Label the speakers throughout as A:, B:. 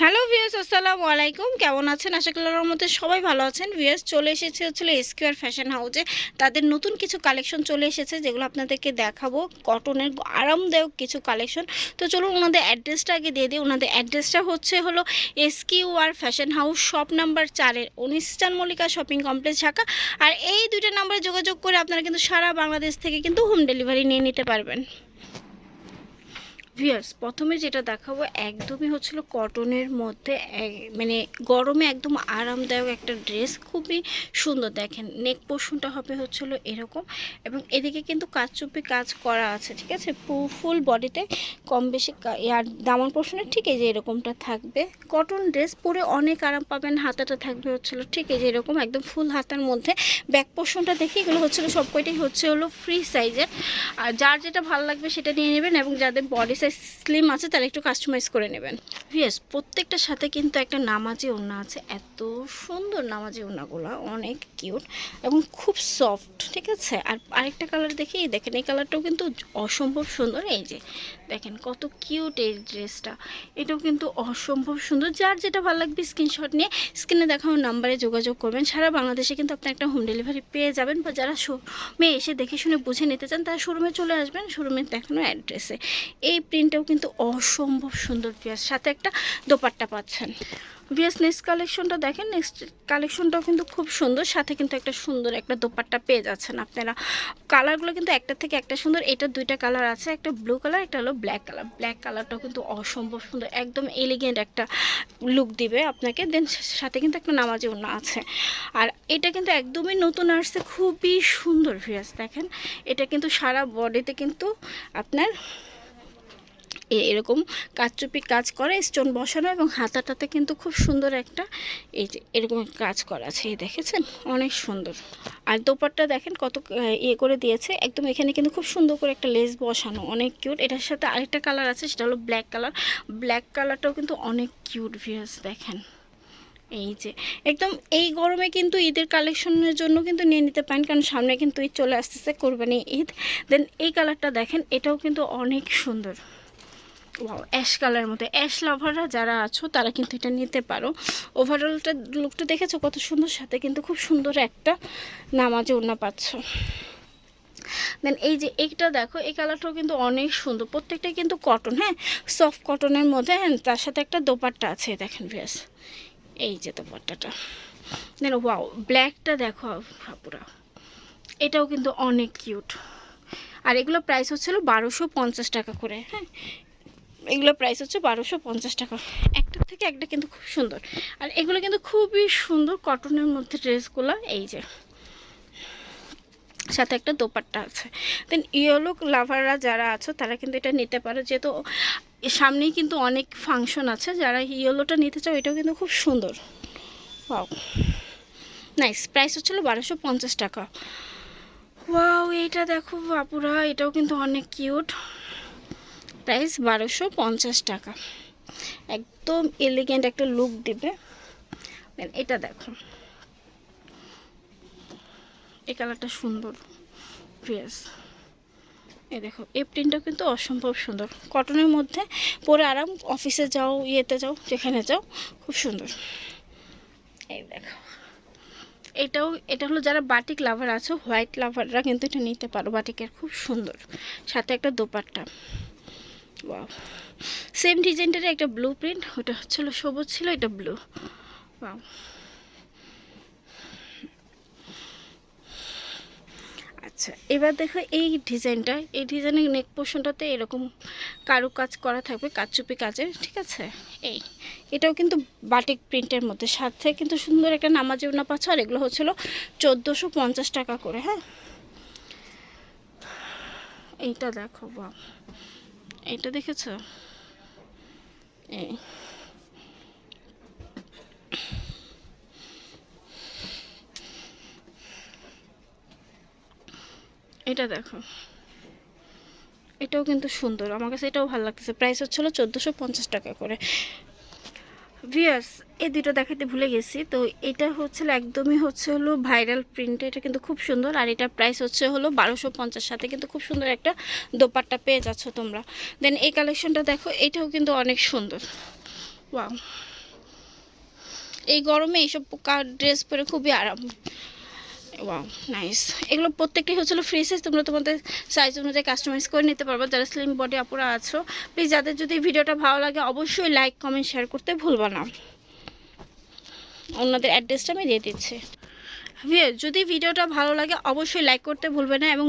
A: Hello ভিয়াস আসসালামু আলাইকুম। কেমন আছেন? আশা করি আল্লাহর মধ্যে সবাই ভালো আছেন। ভিয়াস চলে এসেছে হচ্ছিল স্কোয়ার ফ্যাশন হাউসে তাদের নতুন কিছু কালেকশন চলে এসেছে, যেগুলো আপনাদেরকে দেখাবো। কটনের আরামদায়ক কিছু কালেকশন তো চলুন ওনাদের অ্যাড্রেসটা আগে দিয়ে দিই। ওনাদের অ্যাড্রেসটা হচ্ছে হলো SQ R fashion house shop number চারের অনুষ্ঠান মল্লিকা শপিং কমপ্লেক্স ঢাকা। আর এই দুইটা নাম্বারে যোগাযোগ করে আপনারা কিন্তু সারা বাংলাদেশ থেকে কিন্তু হোম ডেলিভারি নিয়ে নিতে পারবেন। ভিয়ার্স প্রথমে যেটা দেখাবো একদমই হচ্ছিল কটনের মধ্যে মানে গরমে একদম আরামদায়ক একটা ড্রেস খুবই সুন্দর। দেখেন নেক পোর্শনটা হবে হচ্ছিল এরকম এবং এদিকে কিন্তু কাজচুপি কাজ করা আছে, ঠিক আছে? ফুল বডিতে কম বেশি আর দামান পোর্শনে ঠিক এই যে এরকমটা থাকবে। কটন ড্রেস পরে অনেক আরাম পাবেন, হাতাটা থাকবে হচ্ছিল ঠিক এই যে এরকম একদম ফুল হাতার মধ্যে। ব্যাক পোর্শনটা দেখি এগুলো হচ্ছিল সব কয়টাই হচ্ছে হলো ফ্রি সাইজের আর যার যেটা ভালো লাগবে সেটা নিয়ে নেবেন এবং যাদের বডি সাইজ স্লিম আছে তারা একটু কাস্টমাইজ করে নেবেন। ইয়েস প্রত্যেকটার সাথে কিন্তু একটা নামাজি ওড়না আছে। এত সুন্দর নামাজি ওড়নাগুলো, অনেক কিউট এবং খুব সফট ঠিক আছে? আর আরেকটা কালার দেখি দেখেন, এই কালারটাও কিন্তু অসম্ভব সুন্দর। এই যে, দেখেন কত কিউট এই ড্রেসটা এটাও কিন্তু অসম্ভব সুন্দর। যার যেটা ভালো লাগবে স্ক্রিনশট নিয়ে স্ক্রিনে দেখানো নাম্বারে যোগাযোগ করবেন। সারা বাংলাদেশে কিন্তু আপনি একটা হোম ডেলিভারি পেয়ে যাবেন বা যারা শোরুমে এসে দেখে শুনে বুঝে নিতে চান, তারা শোরুমে চলে আসবেন। শোরুমের দেখানো অ্যাড্রেসে এই প্রিন্টটাও কিন্তু অসম্ভব সুন্দর পিয়াস সাথে একটা দোপাট্টা পাচ্ছেন। ভিএস নেক্সট কালেকশনটা দেখেন নেক্সট কালেকশনটাও কিন্তু খুব সুন্দর। সাথে কিন্তু একটা সুন্দর একটা দোপাট্টা পেয়ে যাচ্ছেন আপনারা। কালারগুলো কিন্তু একটা থেকে একটা সুন্দর। এটা দুইটা কালার আছে, একটা ব্লু কালার একটা হলো ব্ল্যাক কালার ব্ল্যাক কালারটাও কিন্তু অসম্ভব সুন্দর। একদম এলিগেন্ট একটা লুক দিবে আপনাকে। দেন সাথে কিন্তু একটা নামাজি ওড়না আছে। আর এটা কিন্তু একদমই নতুন আসছে। খুবই সুন্দর ভিয়াস দেখেন। এটা কিন্তু সারা বডিতে কিন্তু আপনার এরকম কাচচুপি কাজ করা, স্টোন বসানো এবং হাতাটাতে কিন্তু খুব সুন্দর একটা এই যে এরকম কাজ করা আছে, এই দেখেছেন? অনেক সুন্দর। আর দোপাট্টা দেখেন কত ইয়ে করে দিয়েছে। একদম এখানে কিন্তু খুব সুন্দর করে একটা লেস বসানো, অনেক কিউট। এটার সাথে আরেকটা কালার আছে, সেটা হলো ব্ল্যাক কালার। ব্ল্যাক কালারটাও কিন্তু অনেক কিউট ভিয়াস দেখেন। এই যে, একদম এই গরমে কিন্তু ঈদের কালেকশনের জন্য কিন্তু নিয়ে নিতে পারেন, কারণ সামনে কিন্তু ঈদ চলে আসতেছে, কোরবানি ঈদ। দেন এই কালারটা দেখেন, এটাও কিন্তু অনেক সুন্দর। অ্যাশ কালারের মধ্যে অ্যাশ লাভাররা যারা আছো, তারা কিন্তু এটা নিতে পারো। ওভারঅলটা লুকটা দেখেছ, কত সুন্দর, সাথে কিন্তু খুব সুন্দর একটা নামাজে ওড়না পাচ্ছ। দেন এই যে এইটা দেখো, এই কালারটাও কিন্তু অনেক সুন্দর, প্রত্যেকটাই কিন্তু কটন হ্যাঁ? সফট কটনের মধ্যে হ্যাঁ তার সাথে একটা দোপাট্টা আছে, দেখেন ভেস এই যে দোপাট্টাটা। দেন ওয়াও ব্ল্যাকটা দেখো পুরা এটাও কিন্তু অনেক কিউট আর এগুলো প্রাইস হচ্ছিল বারোশো পঞ্চাশ টাকা করে হ্যাঁ? এগুলো প্রাইস হচ্ছে বারোশো পঞ্চাশ টাকা। একটা থেকে একটা কিন্তু খুব সুন্দর। আর এগুলো কিন্তু খুবই সুন্দর কটনের মধ্যে ড্রেসগুলো, এই যে। সাথে একটা দোপাট্টা আছে। দেন ইয়েলো লাভাররা যারা আছো, তারা কিন্তু এটা নিতে পারো। যেহেতু সামনেই কিন্তু অনেক ফাংশন আছে। যারা ইয়েলোটা নিতে চাও, এটাও কিন্তু খুব সুন্দর। ওয়াও নাইস প্রাইস হচ্ছিল বারোশো পঞ্চাশ টাকা। ওয়াও এইটা দেখো বাপুরা, এটাও কিন্তু অনেক কিউট প্রাইস বারোশো পঞ্চাশ টাকা। একদম এলিগেন্ট একটা লুক দিবে। Then এটা দেখো। এই কালারটা সুন্দর। ড্রেস এই দেখো, এই প্রিন্টটা কিন্তু অসম্ভব সুন্দর। কটনের মধ্যে পরে আরাম অফিসে যাও, ইয়েতে যাও, যেখানে যাও, খুব সুন্দর। এই দেখো। এটাও, এটা হলো যারা বাটিক লাভার আছে হোয়াইট লাভাররা কিন্তু এটা নিতে পারো। বাটিকের খুব সুন্দর। সাথে একটা দোপাট্টা। ওয়াও সেম ডিজাইনটার একটা ব্লু প্রিন্ট ওটা হচ্ছিল সবুজ ছিল, এটা ব্লু ওয়াও আচ্ছা এবার দেখো এই ডিজাইনটা এই ডিজাইনের নেক পোর্শনটাতে এরকম কারু কাজ করা থাকবে, কাচুপি কাজের, ঠিক আছে? এই, এটাও কিন্তু বাটিক প্রিন্টের মধ্যে, সাথে কিন্তু সুন্দর একটা নামাজি উন্না পাচ্ছ আর এগুলো হচ্ছিল চোদ্দোশো পঞ্চাশ টাকা করে হ্যাঁ? এইটা দেখো বা এটা দেখেছ? এই। এটা দেখো। এটাও কিন্তু সুন্দর। আমার কাছে এটাও ভালো লাগতেছে। প্রাইস হচ্ছিল চোদ্দোশো পঞ্চাশ টাকা করে। ভিয়ার্স এই দুটো দেখাতে ভুলে গেছি। তো এটা হচ্ছে একদমই হচ্ছে হলো ভাইরাল প্রিন্ট এটা কিন্তু খুব সুন্দর। আর এটা প্রাইস হচ্ছে হলো বারোশো পঞ্চাশ। সাথে কিন্তু খুব সুন্দর একটা দোপাট্টা পেয়ে যাচ্ছ তোমরা। দেন এই কালেকশনটা দেখো, এটাও কিন্তু অনেক সুন্দর। ওয়া এই গরমে এইসব ড্রেস পরে খুবই আরাম। ওয়াও নাইস এগুলো প্রত্যেকটি হচ্ছিল ফ্রি সাইজ তোমরা তোমাদের সাইজ অনুযায়ী কাস্টমাইজ করে নিতে পারবে। যারা স্লিম বডি আপুরা আছো প্লিজ যাদের যদি ভিডিওটা ভালো লাগে, অবশ্যই লাইক কমেন্ট শেয়ার করতে ভুলবা না। অন্যদের অ্যাড্রেসটা আমি দিয়ে দিচ্ছি। ভিউয়ার, যদি ভিডিওটা ভালো লাগে অবশ্যই লাইক করতে ভুলবেন না এবং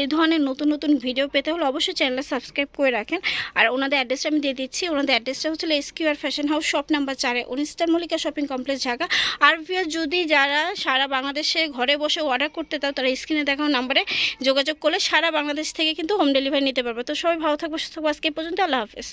A: এই ধরনের নতুন নতুন ভিডিও পেতে হলে অবশ্যই চ্যানেলটা সাবস্ক্রাইব করে রাখেন। আর ওনাদের অ্যাড্রেসটা আমি দিয়ে দিচ্ছি। ওনাদের অ্যাড্রেসটা হচ্ছে S Q R fashion house shop number চারে উনিশটার মল্লিকা শপিং কমপ্লেক্স ঢাকা। আর ভিউয়ার, যদি যারা সারা বাংলাদেশে ঘরে বসে অর্ডার করতে চাও তারা স্ক্রিনে দেখানো নাম্বারে যোগাযোগ করলে সারা বাংলাদেশ থেকে কিন্তু হোম ডেলিভারি নিতে পারবে। তো সবাই ভালো থাকব সুস্থ আজকে পর্যন্ত আল্লাহ হাফেজ।